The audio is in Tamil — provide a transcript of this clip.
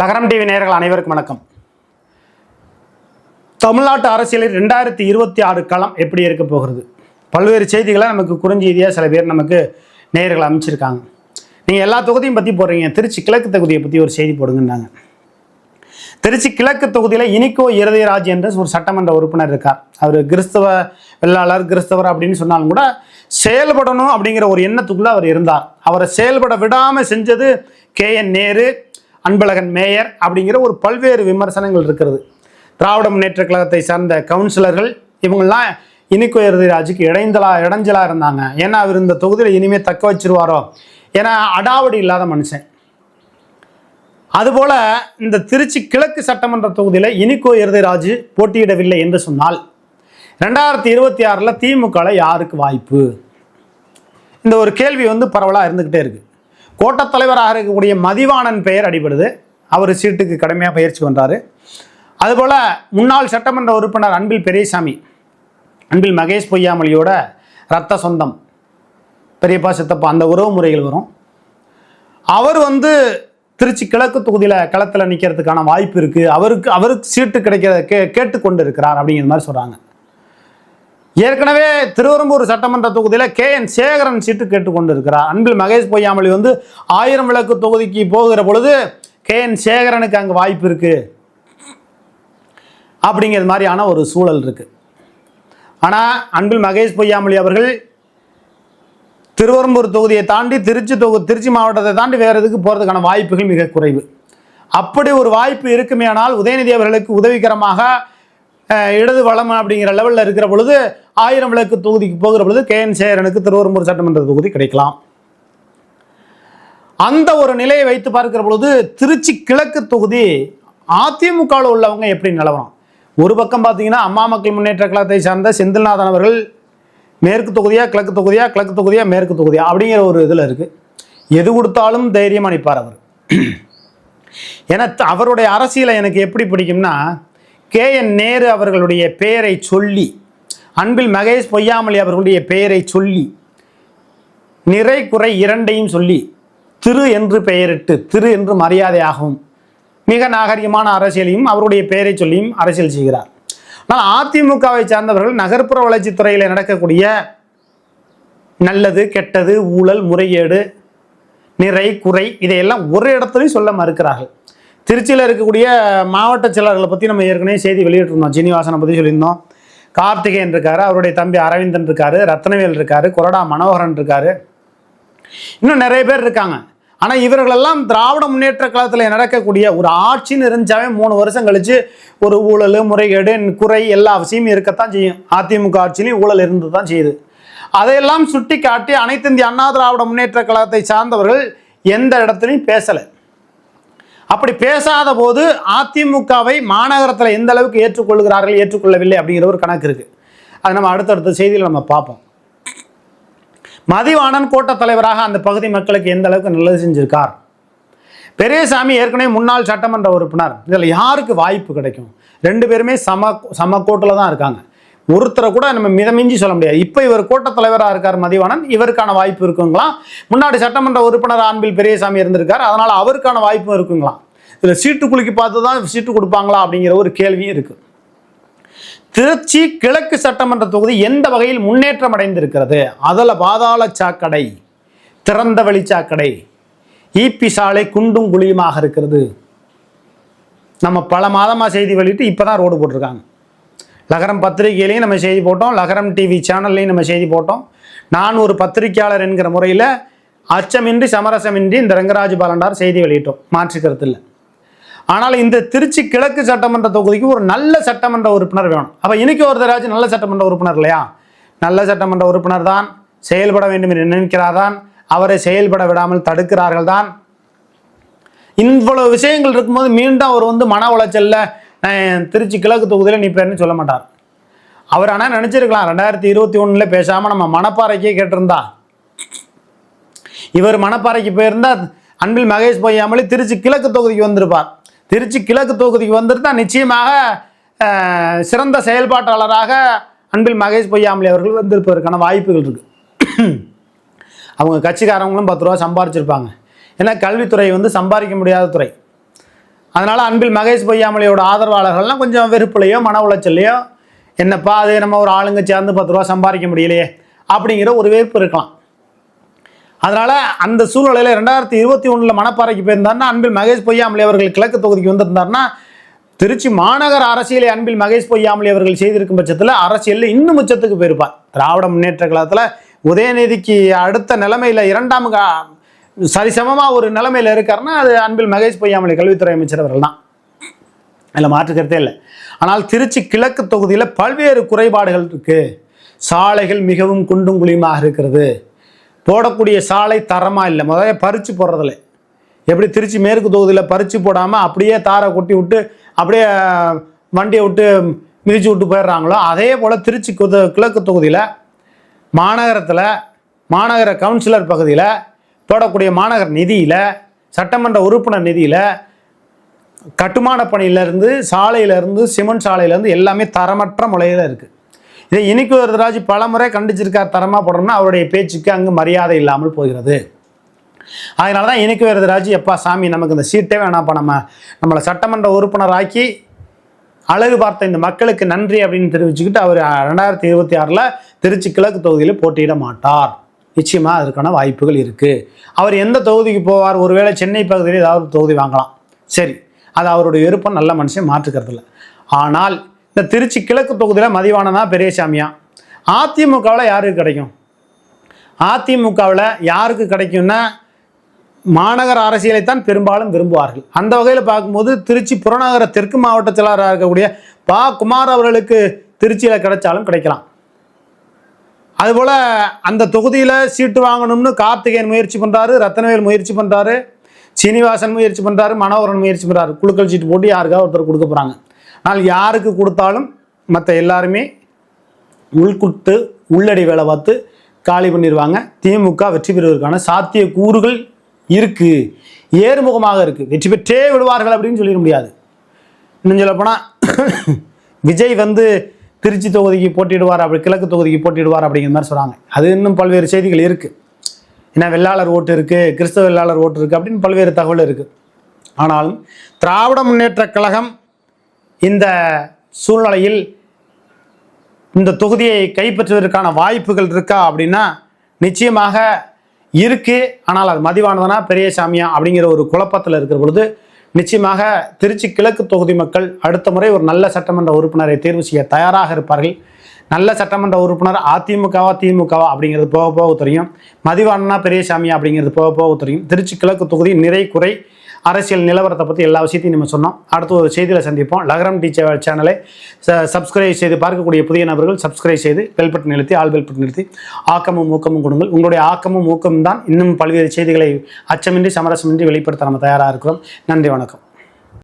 லகரம் டிவி நேயர்கள் அனைவருக்கும் வணக்கம். தமிழ்நாட்டு அரசியலில் ரெண்டாயிரத்தி இருபத்தி ஆறு களம் எப்படி இருக்க போகிறது? பல்வேறு செய்திகளை நமக்கு குறுஞ்செய்தியாக சில பேர் நமக்கு நேயர்கள் அமைச்சிருக்காங்க. நீங்கள் எல்லா தொகுதியும் பற்றி போடுறீங்க. திருச்சி கிழக்கு தொகுதியை பற்றி ஒரு செய்தி போடுங்கன்னாங்க. திருச்சி கிழக்கு தொகுதியில் இனிக்கோ இருதயராஜ் என்ற ஒரு சட்டமன்ற உறுப்பினர் இருக்கார். அவர் கிறிஸ்தவ வெள்ளாளர் கிறிஸ்தவர் அப்படின்னு சொன்னாலும் கூட செயல்படணும் அப்படிங்கிற ஒரு எண்ணத்துக்குள்ளே அவர் இருந்தார். அவரை செயல்பட விடாமல் செஞ்சது K N Nehru Anbazhagan mayor அப்படிங்கிற ஒரு பல்வேறு விமர்சனங்கள் இருக்கிறது. திராவிட முன்னேற்ற கழகத்தை சார்ந்த கவுன்சிலர்கள் இவங்கெல்லாம் இனிக்கோ இருதயராஜுக்கு இடைந்தலா இடைஞ்சலா இருந்தாங்க. ஏன்னா அவர் இந்த தொகுதியில் இனிமே தக்க வச்சிருவாரோ? ஏன்னா அடாவடி இல்லாத மனுஷன். அதுபோல இந்த திருச்சி கிழக்கு சட்டமன்ற தொகுதியில் இனிக்கோ இறுதிராஜு போட்டியிடவில்லை என்று சொன்னால் ரெண்டாயிரத்தி இருபத்தி ஆறில் திமுகவில் யாருக்கு வாய்ப்பு? இந்த ஒரு கேள்வி வந்து பரவலாக இருந்துக்கிட்டே இருக்குது கோட்டத் தலைவராக இருக்கக்கூடிய மதிவாணன் பெயர் அடிபடுது. அவர் சீட்டுக்கு கடுமையாக பயிற்சி பண்ணுறாரு அதுபோல் முன்னாள் சட்டமன்ற உறுப்பினர் அன்பில் பெரியசாமி அன்பில் மகேஷ் பொய்யாமொழியோட ரத்த சொந்தம் பெரியப்பா சித்தப்பா அந்த உறவு முறைகள் வரும். அவர் வந்து திருச்சி கிழக்கு தொகுதியில் களத்தில் நிற்கிறதுக்கான வாய்ப்பு இருக்குது அவருக்கு அவருக்கு சீட்டு கிடைக்கிறத கே கேட்டுக்கொண்டு இருக்கிறார் அப்படிங்கிற மாதிரி சொல்கிறாங்க ஏற்கனவே திருவரம்பூர் சட்டமன்ற தொகுதியில் கே என் சேகரன் சீட்டு கேட்டுக்கொண்டு இருக்கிறார் அன்பில் மகேஷ் பொய்யாமொழி வந்து ஆயிரம் விளக்கு தொகுதிக்கு போகிற பொழுது கே என் சேகரனுக்கு அங்கே வாய்ப்பு இருக்குது அப்படிங்கிறது மாதிரியான ஒரு சூழல் இருக்குது ஆனால் அன்பில் மகேஷ் பொய்யாமொழி அவர்கள் திருவரம்பூர் தொகுதியை தாண்டி திருச்சி தொகு திருச்சி மாவட்டத்தை தாண்டி வேறு எதுக்கு போகிறதுக்கான வாய்ப்புகள் மிக குறைவு. அப்படி ஒரு வாய்ப்பு இருக்குமே ஆனால் உதயநிதி அவர்களுக்கு உதவிகரமாக இடது வளம் அப்படிங்கிற லெவலில் இருக்கிற பொழுது ஆயிரம் விளக்கு தொகுதிக்கு போகிற பொழுது கே என் சேரனுக்கு திருவரம்பூர் சட்டமன்ற தொகுதி கிடைக்கலாம். அந்த ஒரு நிலையை வைத்து பார்க்கிற பொழுது திருச்சி கிழக்கு தொகுதி அதிமுகவில் உள்ளவங்க எப்படி நிலவரம் ஒரு பக்கம் பார்த்தீங்கன்னா அம்மா மக்கள் முன்னேற்ற கழகத்தை சார்ந்த செந்தில்நாதன் அவர்கள் மேற்கு தொகுதியா கிழக்கு தொகுதியா கிழக்கு தொகுதியா மேற்கு தொகுதியா அப்படிங்கிற ஒரு இதில் இருக்குது எது கொடுத்தாலும் தைரியமாக நிற்பார் அவர். ஏன்னா த- அவருடைய அரசியலை எனக்கு எப்படி பிடிக்கும்னா கே என் நேரு அவர்களுடைய பெயரை சொல்லி அன்பில் மகேஷ் பொய்யாமொழி அவர்களுடைய பெயரை சொல்லி நிறை குறை இரண்டையும் சொல்லி திரு என்று பெயரிட்டு திரு என்று மரியாதையாகவும் மிக நாகரிகமான அரசியலையும் அவருடைய பெயரை சொல்லியும் அரசியல் செய்கிறார். ஆனால் அதிமுகவை சார்ந்தவர்கள் நகர்ப்புற வளர்ச்சித்துறையில் நடக்கக்கூடிய நல்லது கெட்டது ஊழல் முறைகேடு நிறை குறை இதையெல்லாம் ஒரு இடத்துலையும் சொல்ல மறுக்கிறார்கள். திருச்சியில் இருக்கக்கூடிய மாவட்ட செயலர்களை பற்றி நம்ம ஏற்கனவே செய்தி வெளியிட்டிருந்தோம். சீனிவாசனை பற்றி சொல்லியிருந்தோம். கார்த்திகேயன் இருக்காரு அவருடைய தம்பி அரவிந்தன் இருக்காரு ரத்னவேல் இருக்காரு கொரடா மனோகரன் இருக்காரு. இன்னும் நிறைய பேர் இருக்காங்க. ஆனால் இவர்களெல்லாம் திராவிட முன்னேற்ற கழகத்தில் நடக்கக்கூடிய ஒரு ஆட்சின்னு இருந்துச்சாவே மூணு வருஷம் கழிச்சு ஒரு ஊழல் முறைகேடு குறை எல்லா விஷயமும் இருக்கத்தான் செய்யும். அதிமுக ஆட்சியிலையும் ஊழல் இருந்து தான் செய்யுது. அதையெல்லாம் சுட்டி காட்டி அனைத்து இந்திய அண்ணா திராவிட முன்னேற்ற கழகத்தை சார்ந்தவர்கள் எந்த இடத்துலையும் பேசலை. அப்படி பேசாத போது அதிமுகவை மாநகரத்தில் எந்த அளவுக்கு ஏற்றுக்கொள்கிறார்கள் ஏற்றுக்கொள்ளவில்லை அப்படிங்கிற ஒரு கணக்கு இருக்கு. அது நம்ம அடுத்தடுத்த செய்தியில் நம்ம பார்ப்போம். மதிவாணன் கோட்ட தலைவராக அந்த பகுதி மக்களுக்கு எந்த அளவுக்கு நல்லது செஞ்சிருக்கார்? பெரியசாமி ஏற்கனவே முன்னாள் சட்டமன்ற உறுப்பினர். இதில் யாருக்கு வாய்ப்பு கிடைக்கும்? ரெண்டு பேருமே சம சம கோட்டில் தான் இருக்காங்க. ஒருத்தரை கூட நம்ம மிதமிஞ்சி சொல்ல முடியாது. இப்போ இவர் கூட்டத் தலைவராக இருக்கார் மதிவாணன் இவருக்கான வாய்ப்பு இருக்குங்களா? முன்னாடி சட்டமன்ற உறுப்பினர் அன்பில் பெரியசாமி இருந்திருக்கார். அதனால் அவருக்கான வாய்ப்பும் இருக்குங்களா? இதில் சீட்டு குலுக்கி பார்த்து தான் சீட்டு கொடுப்பாங்களா அப்படிங்கிற ஒரு கேள்வியும் இருக்குது திருச்சி கிழக்கு சட்டமன்ற தொகுதி எந்த வகையில் முன்னேற்றம் அடைந்திருக்கிறது? அதில் பாதாள சாக்கடை திறந்த வழி சாக்கடை சாலை குண்டும் குழியுமாக இருக்கிறது. நம்ம பல மாதமாக செய்தி வெளியிட்டு இப்போ தான் ரோடு போட்டிருக்காங்க. லகரம் பத்திரிகையிலையும் நம்ம செய்தி போட்டோம். லகரம் டிவி சேனல்லையும் நம்ம செய்தி போட்டோம். நான் ஒரு பத்திரிகையாளர் என்கிற முறையில் அச்சமின்றி சமரசமின்றி இந்த ரங்கராஜ் பாலண்டார் செய்தி வெளியிட்டோம். மாற்று கருத்தில் இல்லை ஆனால் இந்த திருச்சி கிழக்கு சட்டமன்ற தொகுதிக்கு ஒரு நல்ல சட்டமன்ற உறுப்பினர் வேணும். அப்போ இன்னைக்கு ஒருத்தராஜ் நல்ல சட்டமன்ற உறுப்பினர் இல்லையா? நல்ல சட்டமன்ற உறுப்பினர் தான். செயல்பட வேண்டும் என்று நினைக்கிறார் தான் அவரை செயல்பட விடாமல் தடுக்கிறார்கள் தான் இவ்வளவு விஷயங்கள் இருக்கும்போது மீண்டும் அவர் வந்து மன உளைச்சல்ல திருச்சி கிழக்கு தொகுதியில் நிற்பேன்னு சொல்ல மாட்டார். அவர் ஆனால் நினச்சிருக்கலாம். ரெண்டாயிரத்தி இருபத்தி ஒன்றில் பேசாமல் நம்ம மணப்பாறைக்கே கேட்டிருந்தா. இவர் மணப்பாறைக்கு போயிருந்தா அன்பில் மகேஷ் பொய்யாமொழி திருச்சி கிழக்கு தொகுதிக்கு வந்திருப்பார். திருச்சி கிழக்கு தொகுதிக்கு வந்திருந்தால் நிச்சயமாக சிறந்த செயல்பாட்டாளராக அன்பில் மகேஷ் பொய்யாமொழி அவர்கள் வந்திருப்பதற்கான வாய்ப்புகள் இருக்குது அவங்க கட்சிக்காரவங்களும் பத்து ரூபா சம்பாரிச்சிருப்பாங்க. ஏன்னா கல்வித்துறை வந்து சம்பாதிக்க முடியாத துறை. அதனால் அன்பில் மகேஷ் பொய்யாமலையோட ஆதரவாளர்கள்லாம் கொஞ்சம் வெறுப்புலையோ மன உளைச்சல்லையோ என்னப்பா அது நம்ம ஒரு ஆளுங்க சேர்ந்து பத்து ரூபா சம்பாதிக்க முடியலையே அப்படிங்கிற ஒரு வெறுப்பு இருக்கலாம். அதனால் அந்த சூழ்நிலையில் ரெண்டாயிரத்தி இருபத்தி ஒன்றில் மணப்பாறைக்கு போயிருந்தாருன்னா அன்பில் மகேஷ் பொய்யாமலை அவர்கள் கிழக்கு தொகுதிக்கு வந்திருந்தாருன்னா திருச்சி மாநகர அரசியலை அன்பில் மகேஷ் பொய்யாமலை அவர்கள் செய்திருக்கும் பட்சத்தில் அரசியலில் இன்னும் உச்சத்துக்கு போயிருப்பார். திராவிட முன்னேற்ற கழகத்தில் உதயநிதிக்கு அடுத்த நிலைமையில் இரண்டாம் சரிசமமாக ஒரு நிலைமையில் இருக்காருன்னா அது அன்பில் மகேஷ் பொய்யாமலை கல்வித்துறை அமைச்சர் அவர்கள் தான் அதில் மாற்றுக்கிறதே இல்லை. ஆனால் திருச்சி கிழக்கு தொகுதியில் பல்வேறு குறைபாடுகள் இருக்குது சாலைகள் மிகவும் குண்டும் குழியுமாக இருக்கிறது. போடக்கூடிய சாலை தரமாக இல்லை. முதல்ல பறித்து போடுறதில்ல. எப்படி திருச்சி மேற்கு தொகுதியில் பறித்து போடாமல் அப்படியே தாரை கொட்டி விட்டு அப்படியே வண்டியை விட்டு மிதிச்சு விட்டு போயிடுறாங்களோ அதே போல் திருச்சி குத கிழக்கு தொகுதியில் மாநகரத்தில் மாநகர கவுன்சிலர் பகுதியில் போடக்கூடிய மாநகர் நிதியில் சட்டமன்ற உறுப்பினர் நிதியில் கட்டுமான பணியிலேருந்து சாலையிலேருந்து சிமெண்ட் சாலையிலேருந்து எல்லாமே தரமற்ற முறையில் இருக்குது இதை இனிக்கு வரதராஜ் பலமுறை கண்டிச்சிருக்கார் தரமாக போடுறோம்னா அவருடைய பேச்சுக்கு அங்கு மரியாதை இல்லாமல் போகிறது. அதனால தான் இனிக்கு வரதராஜ் எப்பா சாமி நமக்கு இந்த சீட்டே வேணாம்ப்பா நம்ம நம்மளை சட்டமன்ற உறுப்பினராக்கி அழகு பார்த்த இந்த மக்களுக்கு நன்றி அப்படின்னு தெரிவிச்சுக்கிட்டு அவர் ரெண்டாயிரத்தி இருபத்தி ஆறில் திருச்சி கிழக்கு தொகுதியில் போட்டியிட மாட்டார். நிச்சயமாக அதற்கான வாய்ப்புகள் இருக்குது அவர் எந்த தொகுதிக்கு போவார்? ஒருவேளை சென்னை பகுதியில் ஏதாவது ஒரு தொகுதி வாங்கலாம். சரி. அது அவருடைய விருப்பம். நல்ல மனுஷன் மாற்றுக்கிறது ஆனால் இந்த திருச்சி கிழக்கு தொகுதியில் மதிவானனா பெரியசாமியா? அதிமுகவில் யாருக்கு கிடைக்கும்? அதிமுகவில் யாருக்கு கிடைக்கும்னா மாநகர அரசியலைத்தான் பெரும்பாலும் விரும்புவார்கள். அந்த வகையில் பார்க்கும்போது திருச்சி புறநகர தெற்கு மாவட்ட செயலாளராக இருக்கக்கூடிய பா. குமார் அவர்களுக்கு திருச்சியில் கிடைச்சாலும் கிடைக்கலாம். அதுபோல் அந்த தொகுதியில் சீட்டு வாங்கணும்னு கார்த்திகேயன் முயற்சி பண்ணுறாரு ரத்தனவேல் முயற்சி பண்ணுறாரு சீனிவாசன் முயற்சி பண்ணுறாரு மனோகரன் முயற்சி பண்ணுறாரு குழுக்கள் சீட்டு போட்டு யாருக்காவது ஒருத்தர் கொடுக்க போகிறாங்க ஆனால் யாருக்கு கொடுத்தாலும் மற்ற எல்லாருமே உள்குட்டு உள்ளடி வேலை பார்த்து காலி பண்ணிடுவாங்க திமுக வெற்றி பெறுவதற்கான சாத்திய கூறுகள் இருக்குது ஏறுமுகமாக இருக்குது வெற்றி பெற்றே விடுவார்கள் அப்படின்னு சொல்லிட முடியாது. இன்னும் சொல்லப்போனால் விஜய் வந்து திருச்சி தொகுதிக்கு போட்டிடுவார் அப்படி கிழக்கு தொகுதிக்கு போட்டிடுவார் அப்படிங்கிற மாதிரி சொல்கிறாங்க அது இன்னும் பல்வேறு செய்திகள் இருக்குது ஏன்னா வெள்ளாளர் ஓட்டு இருக்குது கிறிஸ்தவ வெள்ளாளர் ஓட்டு இருக்குது அப்படின்னு பல்வேறு தகவல் இருக்குது ஆனாலும் திராவிட முன்னேற்ற கழகம் இந்த சூழ்நிலையில் இந்த தொகுதியை கைப்பற்றுவதற்கான வாய்ப்புகள் இருக்கா அப்படின்னா நிச்சயமாக இருக்கு. ஆனால் அது மதிவானதனா பெரியசாமியா அப்படிங்கிற ஒரு குழப்பத்தில் இருக்கிற பொழுது நிச்சயமாக திருச்சி கிழக்கு தொகுதி மக்கள் அடுத்த முறை ஒரு நல்ல சட்டமன்ற உறுப்பினரை தேர்வு செய்ய தயாராக இருப்பார்கள். நல்ல சட்டமன்ற உறுப்பினர் அதிமுகவா திமுகவா அப்படிங்கிறது போக போக தெரியும். மதிவானனா பெரியசாமி அப்படிங்கிறது போக போக தெரியும். திருச்சி கிழக்கு தொகுதி நிறை குறை அரசியல் நிலவரத்தை பற்றி எல்லா விஷயத்தையும் நம்ம சொன்னோம். அடுத்து ஒரு செய்தியில் சந்திப்போம். லகரம் டீச்சர் சேனலை சப்ஸ்கிரைப் செய்து பார்க்கக்கூடிய புதிய நபர்கள் சப்ஸ்கிரைப் செய்து பெல்பட்டு நிறுத்தி ஆல் பெல்பட்டு நிறுத்தி ஆக்கமும் ஊக்கமும் கொடுங்கள். உங்களுடைய ஆக்கமும் ஊக்கமும் தான் இன்னும் பல்வேறு செய்திகளை அச்சமின்றி சமரசமின்றி வெளிப்படுத்த நம்ம தயாராக இருக்கிறோம். நன்றி வணக்கம்.